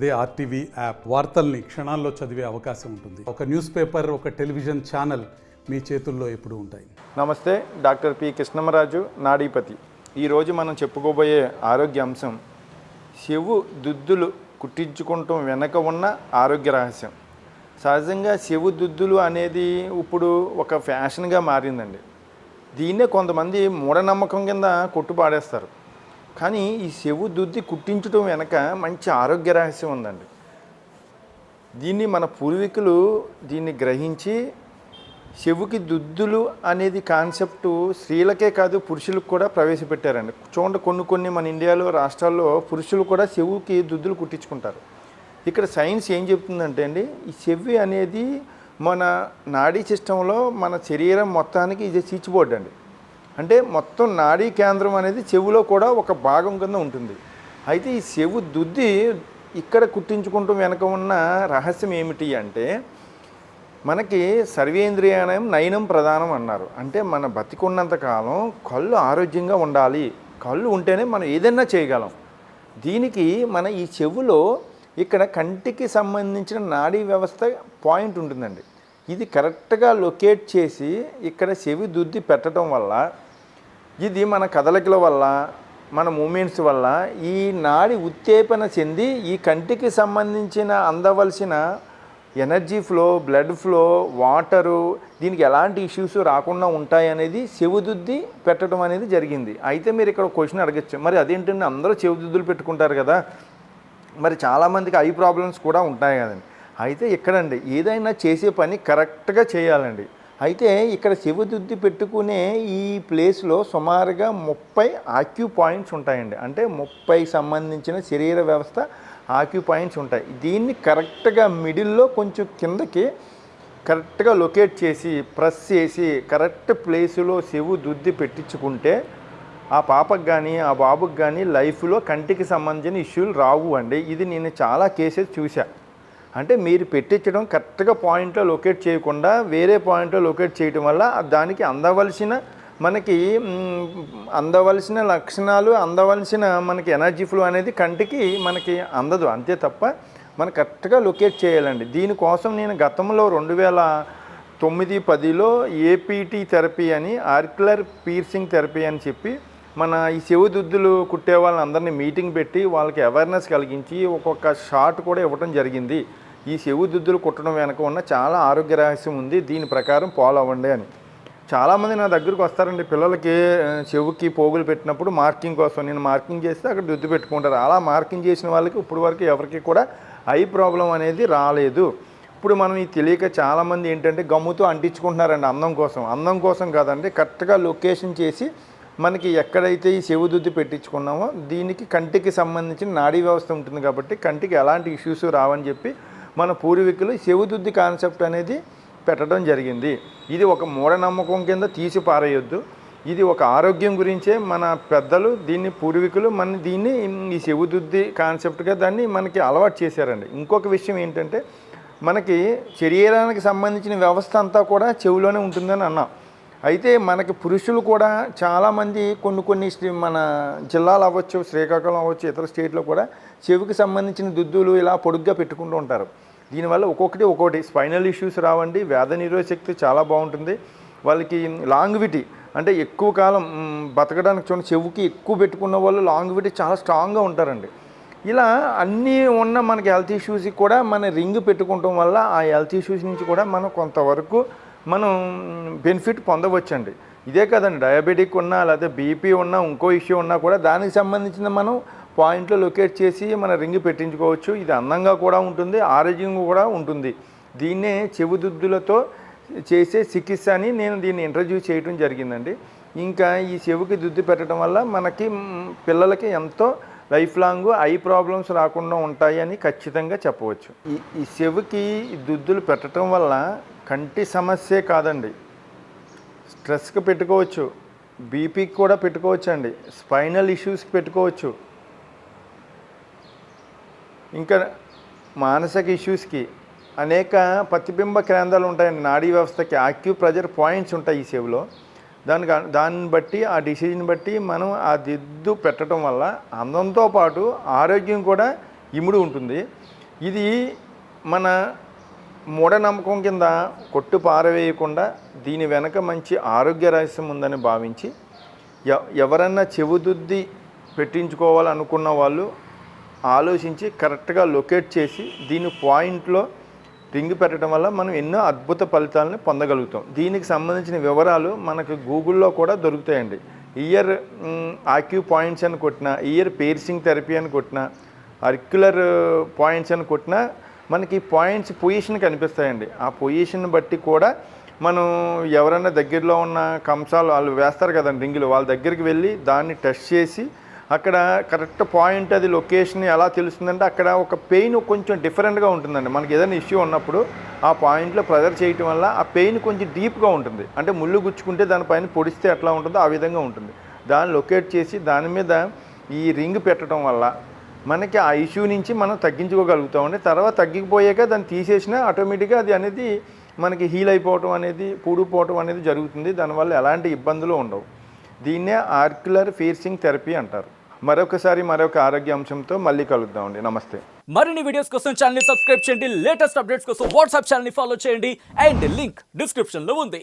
అదే RTV app వార్తల్ని క్షణాల్లో చదివే అవకాశం ఉంటుంది. ఒక న్యూస్ పేపర్ ఒక టెలివిజన్ ఛానల్ మీ చేతుల్లో ఎప్పుడు ఉంటాయి. నమస్తే డాక్టర్ పి కృష్ణమరాజు నాడీపతి. ఈరోజు మనం చెప్పుకోబోయే ఆరోగ్య అంశం చెవు దుద్దులు కుట్టించుకుంటాం వెనక ఉన్న ఆరోగ్య రహస్యం. సహజంగా చెవు దుద్దులు అనేది ఇప్పుడు ఒక ఫ్యాషన్గా మారిందండి. దీన్నే కొంతమంది మూఢనమ్మకం కింద కొట్టుపాడేస్తారు. కానీ ఈ చెవు దుద్ది కుట్టించడం వెనక మంచి ఆరోగ్య రహస్యం ఉందండి. దీన్ని మన పూర్వీకులు దీన్ని గ్రహించి చెవుకి దుద్దులు అనేది కాన్సెప్టు స్త్రీలకే కాదు పురుషులకు కూడా ప్రవేశపెట్టారండి. చూడండి కొన్ని కొన్ని మన ఇండియాలో రాష్ట్రాల్లో పురుషులు కూడా చెవుకి దుద్దులు కుట్టించుకుంటారు. ఇక్కడ సైన్స్ ఏం చెప్తుందంటే అండి ఈ చెవి అనేది మన నాడీ సిస్టంలో మన శరీరం మొత్తానికి ఇది స్విచ్ బోర్డ్ అండి. అంటే మొత్తం నాడీ కేంద్రం అనేది చెవులో కూడా ఒక భాగం కింద ఉంటుంది. అయితే ఈ చెవు దుద్ది ఇక్కడ కుట్టించుకుంటూ వెనక ఉన్న రహస్యం ఏమిటి అంటే మనకి సర్వేంద్రియానం నయనం ప్రధానం అన్నారు. అంటే మన బతికున్నంత కాలం కళ్ళు ఆరోగ్యంగా ఉండాలి. కళ్ళు ఉంటేనే మనం ఏదైనా చేయగలం. దీనికి మన ఈ చెవులో ఇక్కడ కంటికి సంబంధించిన నాడీ వ్యవస్థ పాయింట్ ఉంటుందండి. ఇది కరెక్ట్గా లొకేట్ చేసి ఇక్కడ చెవి దుద్ది పెట్టడం వల్ల ఇది మన కదలికల వల్ల మన మూమెంట్స్ వల్ల ఈ నాడి ఉత్తేపన చెంది ఈ కంటికి సంబంధించిన అందవలసిన energy flow blood flow water దీనికి ఎలాంటి ఇష్యూస్ రాకుండా ఉంటాయి అనేది చెవుదుద్ది పెట్టడం అనేది జరిగింది. అయితే మీరు ఇక్కడ క్వశ్చన్ అడగచ్చు. మరి అదేంటంటే అందరూ చెవుదుద్దులు పెట్టుకుంటారు కదా. మరి చాలామందికి ఐ ప్రాబ్లమ్స్ కూడా ఉంటాయి కదండి. అయితే ఇక్కడండి ఏదైనా చేసే పని కరెక్ట్గా చేయాలండి. అయితే ఇక్కడ చెవుదుద్ది పెట్టుకునే ఈ ప్లేస్లో సుమారుగా ముప్పై ఆక్యూ పాయింట్స్ ఉంటాయండి. అంటే ముప్పై సంబంధించిన శరీర వ్యవస్థ ఆక్యూ పాయింట్స్ ఉంటాయి. దీన్ని కరెక్ట్గా మిడిల్లో కొంచెం కిందకి కరెక్ట్గా లొకేట్ చేసి ప్రెస్ చేసి కరెక్ట్ ప్లేస్లో చెవు దుద్ది పెట్టించుకుంటే ఆ పాపకు కానీ ఆ బాబుకి కానీ లైఫ్లో కంటికి సంబంధించిన ఇష్యూలు రావు అండి. ఇది నేను చాలా కేసెస్ చూశాను అంటే మీరు పెట్టించడం కరెక్ట్గా పాయింట్లో లొకేట్ చేయకుండా వేరే పాయింట్లో లొకేట్ చేయడం వల్ల దానికి అందవలసిన మనకి అందవలసిన లక్షణాలు అందవలసిన మనకి ఎనర్జీ ఫ్లో అనేది కంటికి మనకి అందదు. అంతే తప్ప మనం కరెక్ట్గా లొకేట్ చేయాలండి. దీనికోసం నేను గతంలో రెండు వేల తొమ్మిది పదిలో ఏపీటీ థెరపీ అని ఆర్కులర్ పీర్సింగ్ థెరపీ అని చెప్పి మన ఈ చెవిదుద్దులు కుట్టే వాళ్ళందరినీ మీటింగ్ పెట్టి వాళ్ళకి అవేర్నెస్ కలిగించి ఒక్కొక్క షాట్ కూడా ఇవ్వడం జరిగింది. ఈ చెవు దుద్దులు కుట్టడం వెనక ఉన్న చాలా ఆరోగ్య రహస్యం ఉంది. దీని ప్రకారం ఫాలో అవ్వండి అని. చాలామంది నా దగ్గరకు వస్తారండి. పిల్లలకి చెవుకి పోగులు పెట్టినప్పుడు మార్కింగ్ కోసం నేను మార్కింగ్ చేస్తే అక్కడ దుద్దు పెట్టుకుంటారు. అలా మార్కింగ్ చేసిన వాళ్ళకి ఇప్పుడు వరకు ఎవరికి కూడా ఐ ప్రాబ్లం అనేది రాలేదు. ఇప్పుడు మనం ఈ తెలియక చాలామంది ఏంటంటే గమ్ముతో అంటించుకుంటున్నారండి అందం కోసం. అందం కోసం కాదండి కరెక్ట్గా లొకేషన్ చేసి మనకి ఎక్కడైతే ఈ చెవు దుద్ది పెట్టించుకున్నామో దీనికి కంటికి సంబంధించిన నాడీ వ్యవస్థ ఉంటుంది కాబట్టి కంటికి ఎలాంటి ఇష్యూస్ రావని చెప్పి మన పూర్వీకులు చెవిదుద్ది కాన్సెప్ట్ అనేది పెట్టడం జరిగింది. ఇది ఒక మూఢనమ్మకం కింద తీసి పారేయొద్దు. ఇది ఒక ఆరోగ్యం గురించే మన పెద్దలు దీన్ని పూర్వీకులు మన దీన్ని ఈ చెవుదుద్ది కాన్సెప్ట్గా దాన్ని మనకి అలవాటు చేశారండి. ఇంకొక విషయం ఏంటంటే మనకి శరీరానికి సంబంధించిన వ్యవస్థ అంతా కూడా చెవిలోనే ఉంటుందని అన్నాం. అయితే మనకి పురుషులు కూడా చాలామంది కొన్ని కొన్ని మన జిల్లాలు అవ్వచ్చు శ్రీకాకుళం అవ్వచ్చు ఇతర స్టేట్లో కూడా చెవికి సంబంధించిన దుద్దులు ఇలా పొడుగ్గా పెట్టుకుంటూ ఉంటారు. దీనివల్ల ఒక్కొక్కటి ఒక్కొక్కటి స్పైనల్ ఇష్యూస్ రావండి వ్యాధ నిరోధక శక్తి చాలా బాగుంటుంది. వాళ్ళకి లాంగ్విటీ అంటే ఎక్కువ కాలం బతకడానికి చూడండి చెవుకి ఎక్కువ పెట్టుకున్న వాళ్ళు లాంగ్విటీ చాలా స్ట్రాంగ్గా ఉంటారండి. ఇలా అన్నీ ఉన్న మనకి హెల్త్ ఇష్యూస్కి కూడా మన రింగ్ పెట్టుకోవటం వల్ల ఆ హెల్త్ ఇష్యూస్ నుంచి కూడా మనం కొంతవరకు మనం బెనిఫిట్ పొందవచ్చండి. ఇదే కదండి డయాబెటిక్ ఉన్నా లేకపోతే బీపీ ఉన్నా ఇంకో ఇష్యూ ఉన్నా కూడా దానికి సంబంధించిన మనం పాయింట్లో లొకేట్ చేసి మన రింగ్ పెట్టించుకోవచ్చు. ఇది అందంగా కూడా ఉంటుంది ఆరోగ్యంగా కూడా ఉంటుంది. దీన్నే చెవిదుద్దులతో చేసే చికిత్స అని నేను దీన్ని ఇంట్రడ్యూస్ చేయడం జరిగిందండి. ఇంకా ఈ చెవికి దుద్దు పెట్టడం వల్ల మనకి పిల్లలకి ఎంతో లైఫ్ లాంగ్ ఐ ప్రాబ్లమ్స్ రాకుండా ఉంటాయని ఖచ్చితంగా చెప్పవచ్చు. ఈ ఈ చెవికి దుద్దులు పెట్టడం వల్ల కంటి సమస్యే కాదండి. స్ట్రెస్కి పెట్టుకోవచ్చు. బీపీకి కూడా పెట్టుకోవచ్చు అండి స్పైనల్ ఇష్యూస్కి పెట్టుకోవచ్చు. ఇంకా మానసిక ఇష్యూస్కి అనేక ప్రతిబింబ కేంద్రాలు ఉంటాయండి. నాడీ వ్యవస్థకి యాక్టివ్ ప్రెజర్ పాయింట్స్ ఉంటాయి ఈ సేవలో. దానికి దాన్ని బట్టి ఆ డిసిజన్ బట్టి మనం ఆ దిద్దు పెట్టడం వల్ల అందంతో పాటు ఆరోగ్యం కూడా ఇముడు ఉంటుంది. ఇది మన మూఢనమ్మకం కింద కొట్టు పారవేయకుండా దీని వెనక మంచి ఆరోగ్య రహస్యం ఉందని భావించి ఎ- ఎవరన్నా చెవుదుద్ది పెట్టించుకోవాలనుకున్న వాళ్ళు ఆలోచించి కరెక్ట్గా లొకేట్ చేసి దీని పాయింట్లో రింగ్ పెట్టడం వల్ల మనం ఎన్నో అద్భుత ఫలితాలను పొందగలుగుతాం. దీనికి సంబంధించిన వివరాలు మనకు గూగుల్లో కూడా దొరుకుతాయండి. ఇయర్ ఆక్యూ పాయింట్స్ అని కొట్టిన ఇయర్ పేర్సింగ్ థెరపీ అని కొట్టిన అర్క్యులర్ పాయింట్స్ అని కొట్టినా మనకి పాయింట్స్ పొజిషన్ కనిపిస్తాయండి. ఆ పొజిషన్ బట్టి కూడా మనం ఎవరైనా దగ్గరలో ఉన్న కంసాలు వాళ్ళు వేస్తారు కదండి రింగులు. వాళ్ళ దగ్గరికి వెళ్ళి దాన్ని టెస్ట్ చేసి అక్కడ కరెక్ట్ పాయింట్ అది లొకేషన్ ఎలా తెలుస్తుందంటే అక్కడ ఒక పెయిన్ కొంచెం డిఫరెంట్గా ఉంటుందండి. మనకి ఏదైనా ఇష్యూ ఉన్నప్పుడు ఆ పాయింట్లో ప్రెజర్ చేయటం వల్ల ఆ పెయిన్ కొంచెం డీప్గా ఉంటుంది. అంటే ముళ్ళు గుచ్చుకుంటే దానిపైన పొడిస్తే ఎట్లా ఉంటుందో ఆ విధంగా ఉంటుంది. దాన్ని లొకేట్ చేసి దాని మీద ఈ రింగ్ పెట్టడం వల్ల మనకి ఆ ఇష్యూ నుంచి మనం తగ్గించుకోగలుగుతామండి. తర్వాత తగ్గిపోయాక దాన్ని తీసేసినా ఆటోమేటిక్గా అది అనేది మనకి హీల్ అయిపోవటం అనేది పూడిపోవటం అనేది జరుగుతుంది. దానివల్ల ఎలాంటి ఇబ్బందులు ఉండవు. దీన్నే ఆర్క్యులర్ ఫేసింగ్ థెరపీ అంటారు. మరొకసారి మరొక ఆరోగ్య అంశంతో మళ్ళీ కలుద్దామండి. నమస్తే. మరిన్ని వీడియోస్ కోసం ఛానల్ సబ్స్క్రైబ్ చేయండి. లేటెస్ట్ అప్డేట్స్ కోసం వాట్సాప్ ఛానల్ ఫాలో చేయండి. అండ్ లింక్ డిస్క్రిప్షన్లో ఉంది.